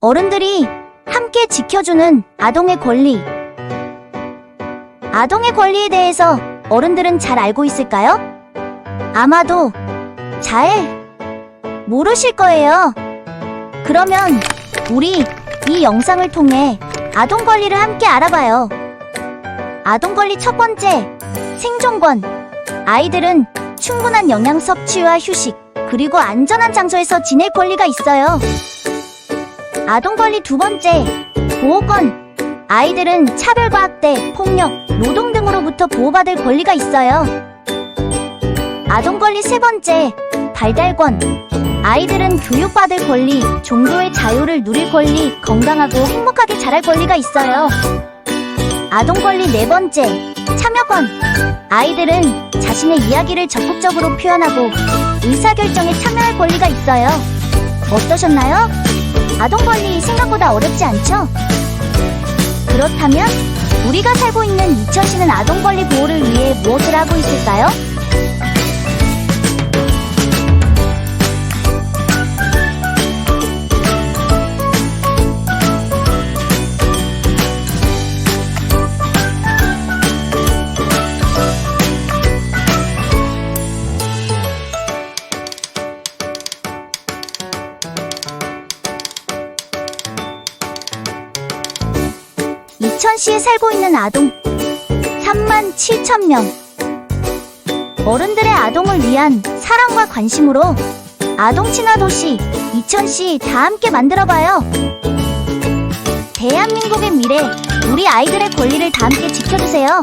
어른들이 함께 지켜주는 아동의 권리. 아동의 권리에 대해서 어른들은 잘 알고 있을까요? 아마도 잘 모르실 거예요. 그러면 우리 이 영상을 통해 아동 권리를 함께 알아봐요. 아동 권리 첫 번째, 생존권. 아이들은 충분한 영양 섭취와 휴식, 그리고 안전한 장소에서 지낼 권리가 있어요. 아동 권리 두 번째, 보호권. 아이들은 차별과 학대, 폭력, 노동 등으로부터 보호받을 권리가 있어요. 아동 권리 세 번째, 발달권. 아이들은 교육받을 권리, 종교의 자유를 누릴 권리, 건강하고 행복하게 자랄 권리가 있어요. 아동 권리 네 번째, 참여권. 아이들은 자신의 이야기를 적극적으로 표현하고 의사결정에 참여할 권리가 있어요. 어떠셨나요? 아동 권리 생각보다 어렵지 않죠? 그렇다면 우리가 살고 있는 이천시는 아동 권리 보호를 위해 무엇을 하고 있을까요? 이천시에 살고 있는 아동 3만 7천 명. 어른들의 아동을 위한 사랑과 관심으로 아동 친화 도시 이천시 다 함께 만들어봐요. 대한민국의 미래, 우리 아이들의 권리를 다 함께 지켜주세요.